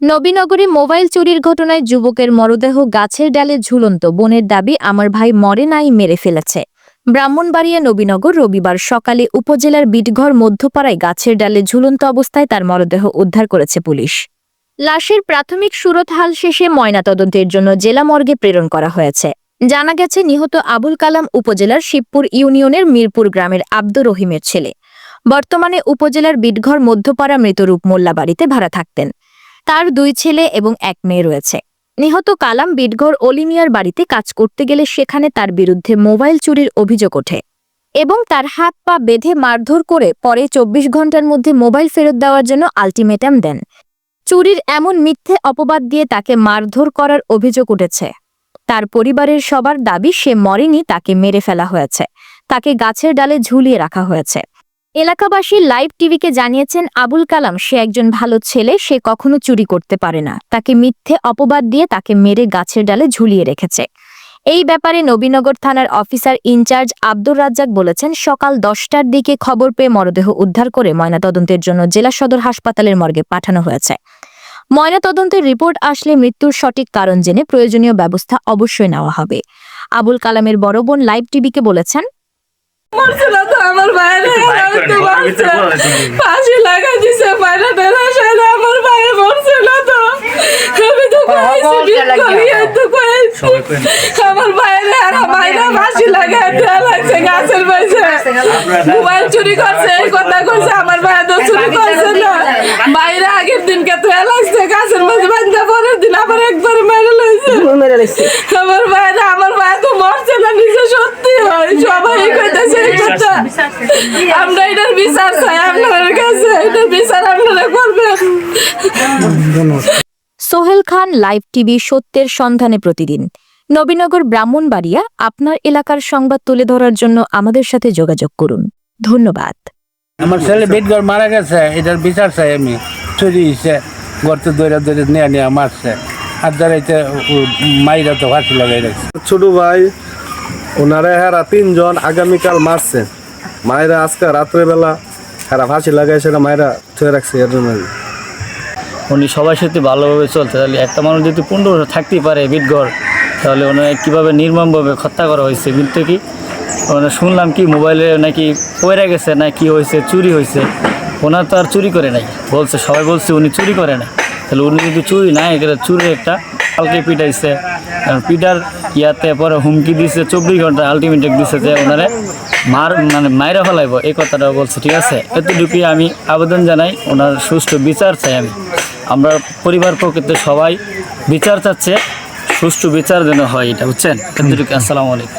নবীনগরে mobile চুরির ঘটনায় যুবকের মরদেহ গাছের ডালে ঝুলন্ত বোনের দাবি, আমার ভাই মরে নাই, মেরে ফেলেছে। ব্রাহ্মণবাড়িয়া নবীনগর রবিবার সকালে উপজেলার বিটঘর মধ্যপাড়ায় গাছের ডালে ঝুলন্ত অবস্থায় তার মরদেহ উদ্ধার করেছে পুলিশ। লাশের প্রাথমিক সুরত হাল শেষে ময়নাতদন্তের জন্য জেলা মর্গে প্রেরণ করা হয়েছে। জানা গেছে, নিহত আবুল কালাম উপজেলার শিবপুর ইউনিয়নের মিরপুর গ্রামের আব্দুর রহিমের ছেলে। বর্তমানে উপজেলার বিটঘর মধ্যপাড়া মৃতরূপ মোল্লা বাড়িতে ভাড়া থাকতেন। তার দুই ছেলে এবং এক মেয়ে রয়েছে। নিহত কালাম বিটঘর অলিমিয়ার বাড়িতে কাজ করতে গেলে সেখানে তার বিরুদ্ধে মোবাইল চুরির অভিযোগ ওঠে এবং তার হাত পা বেঁধে মারধর করে পরে চব্বিশ ঘণ্টার মধ্যে মোবাইল ফেরত দেওয়ার জন্য আলটিমেটাম দেন। চুরির এমন মিথ্যে অপবাদ দিয়ে তাকে মারধর করার অভিযোগ উঠেছে। তার পরিবারের সবার দাবি, সে মরেনি, তাকে মেরে ফেলা হয়েছে। তাকে গাছের ডালে ঝুলিয়ে রাখা হয়েছে। এলাকাবাসী লাইভ টিভিকে জানিয়েছেন, আবুল কালাম, সে একজন ভালো ছেলে, সে কখনো চুরি করতে পারে না। তাকে মিথ্যে অপবাদ দিয়ে তাকে মেরে গাছের ডালে ঝুলিয়ে রেখেছে। এই ব্যাপারে নবীনগর থানার অফিসার ইনচার্জ আব্দুর রাজ্জাক বলেছেন, সকাল দশটার দিকে খবর পেয়ে মরদেহ উদ্ধার করে ময়নাতদন্তের জন্য জেলা সদর হাসপাতালের মর্গে পাঠানো হয়েছে। ময়নাতদন্তের রিপোর্ট আসলে মৃত্যুর সঠিক কারণ জেনে প্রয়োজনীয় ব্যবস্থা অবশ্যই নেওয়া হবে। আবুল কালামের বড় বোন লাইভ টিভিকে বলেছেন আমার বাইরে আমি ফাঁসি লাগাই দিছে বাইরে সাইডে আমার ভাই মরছে না তো আমি তো আমার বাইরে আর বাইরে ফাঁসি লাগাই দেওয়া লাগছে গাছের বাইরে মোবাইল চুরি করছে এই কথা কইছে আমার ভাই তো চুরি করছে না বাইরে আগের দিনকে তো লাগছে গাছের মাঝে বান্ধা পরের দিন আবার একবার মেরে লইছে আমার ভাইরা আমার ভাই তো মরছে না নিজে সত্যি হয়। সবাই কইতেছে কথা আমরা এটার বিচার চাই আপনার কাছে এটার বিচার আপনারা করবেন। সোহেল খান লাইভ টিভি সত্যের সন্ধানে প্রতিদিন। নবীনগর ব্রাহ্মণবাড়িয়া আপনার এলাকার সংবাদ তুলে ধরার জন্য আমাদের সাথে যোগাযোগ করুন। ধন্যবাদ। আমার ছেলে বেটঘর মারা গেছে এটার বিচার চাই আমি। চুরি হয়েছে গর্তে দৈরা দৈরে নেয়া নেয়া মারছে। আর দাঁড়াইতে মাইরা তো ফাঁসি লাগাই রাখছে। ছোট ভাই ওনারা হেরা তিনজন আগামীকাল মারছে। মায়েরা আজকে রাত্রেবেলা হেরা ফাঁসি লাগাইছে না মায়েরা থুয়ে রাখছে এর জন্য। উনি সবার সাথে ভালোভাবে চলতে তাহলে একটা মানুষ যদি পনেরো বছর থাকতেই পারে বিটঘর তাহলে ওনার কীভাবে নির্মমভাবে হত্যা করা হয়েছে? কিন্তু কি ওনার শুনলাম কি মোবাইলে নাকি পড়ে গেছে না কি হয়েছে চুরি হয়েছে। ওনার তো আর চুরি করে নাই। বলছে সবাই বলছে উনি চুরি করে না তাহলে উনি যদি চুরি নাই এটা চুরি একটা কালকে পিটাইছে পিটার ইয়াতে পরে হুমকি দিছে, চব্বিশ ঘণ্টা আলটিমেটাম দিছে যে ওনারে মার মানে মায়েরা ফেলাইব, এই কথাটা বলছে, ঠিক আছে? এতটুকুই আমি আবেদন জানাই, ওনার সুষ্ঠু বিচার চাই আমি। আমরা পরিবার প্রকৃতি সবাই বিচার চাচ্ছে, সুষ্ঠু বিচার যেন হয় এটা, বুঝছেন? এতটুকু আসসালামু আলাইকুম।